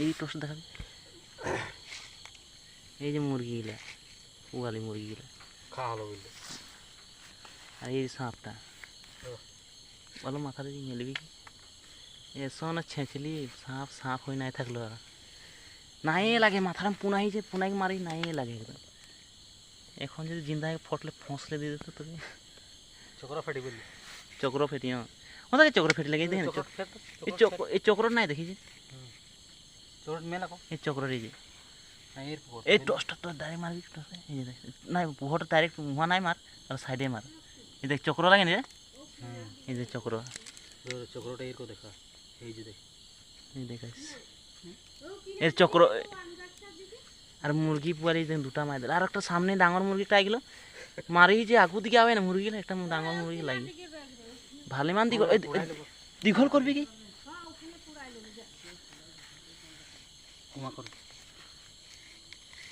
এই টোস্ট দেখাবি এই যে মুরগিগুলা পোয়ালি মুরগিগুলা। খাওয়া হলো বুঝলে। আর এই সাপটা। বলো মাথা দিয়ে মেলবি কি? এসো না ছেঁচলি সাপ সাপ হয়ে নাই থাকল আর। নাই লাগে মাথাটা পুনাই যে পুনাই মারি নাই লাগে একদম। এখন যদি জিন্দা ফটলে ফসলে দিয়ে দিত তোকে। চোখরা ফেটি বুঝলি। চক্র ফেটি হ্যাঁ ওটাকে চক্র ফেটি লাগে ফেট এই চক্র চক্র নাই কো এই চক্র এই যে। এই টসটা তো ডাইরেক্ট মারবি এই যে দেখ না পোহটা ডাইরেক্ট মুহা নাই মার আর সাইডে মার। এই দেখ চক্র লাগে নি এই যে চক্র। দেখা। এই যে দেখ। এই দেখাইস। এর চক্র আর মুরগি পুয়ারি দুটা মার দিল। আর একটা সামনে ডাঙর মুরগিটা আইগলো। মারি যে আগু দিকে আবে না মুরগি একটা ডাঙর মুরগি লাগি। ভালে মান দীঘল দীঘল করবি কি? ক্ষমা কর।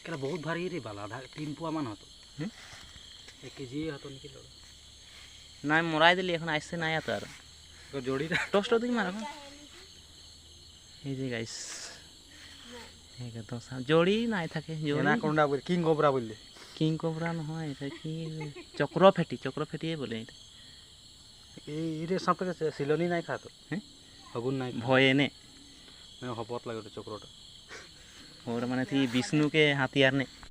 কেলা বহুত ভারী রে বালা আধা তিন পোয়া মান হতো। এক কেজি হতো নাকি লড় নাই মরাই দিলি এখন আসছে নাই এত আর জড়িটা টসটা দিকে মার এই যে গাইস জড়ি নাই থাকে জড়ি কোনটা বলি কিং কোবরা বললি। কিং কোবরা নহয় এটা কি চক্র ফেটি চক্র ফেটিয়ে বলে এটা এই ইরে সাপটাকে সিলনি নাই খাতো হ্যাঁ? হগুন নাই ভয়ে নে? হপত লাগে ওটা চক্রটা ওর মানে তুই বিষ্ণুকে হাতিয়ার নে